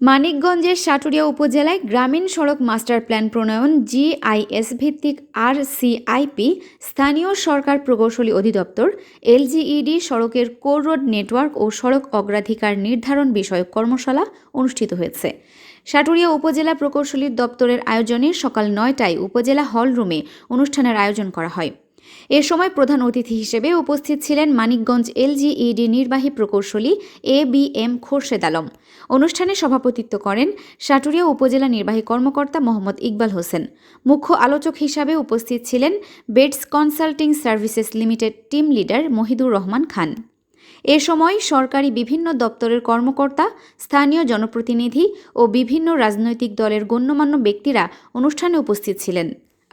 মানিকগঞ্জের সাটুরিয়া উপজেলায় গ্রামীণ সড়ক মাস্টার প্ল্যান প্রণয়ন জিআইএস ভিত্তিক আর সিআইপি স্থানীয় সরকার প্রকৌশলী অধিদপ্তর, এলজিইডি সড়কের কোর রোড নেটওয়ার্ক ও সড়ক অগ্রাধিকার নির্ধারণ বিষয়ক কর্মশালা অনুষ্ঠিত হয়েছে। সাটুরিয়া উপজেলা প্রকৌশলীর দপ্তরের আয়োজনে সকাল নয়টায় উপজেলা হল রুমে অনুষ্ঠানের আয়োজন করা হয়। এ সময় প্রধান অতিথি হিসেবে উপস্থিত ছিলেন মানিকগঞ্জ এলজিইডি নির্বাহী প্রকৌশলী A B M Khorshed Alam. অনুষ্ঠানে সভাপতিত্ব করেন সাটুরিয়া উপজেলা নির্বাহী কর্মকর্তা মোহাম্মদ ইকবাল হোসেন। মুখ্য আলোচক হিসাবে উপস্থিত ছিলেন beds consulting services limited team leader Mohidur Rahman Khan. এ সময় সরকারি বিভিন্ন দপ্তরের কর্মকর্তা, স্থানীয় জনপ্রতিনিধি ও বিভিন্ন রাজনৈতিক দলের গণ্যমান্য ব্যক্তিরা অনুষ্ঠানে উপস্থিত ছিলেন।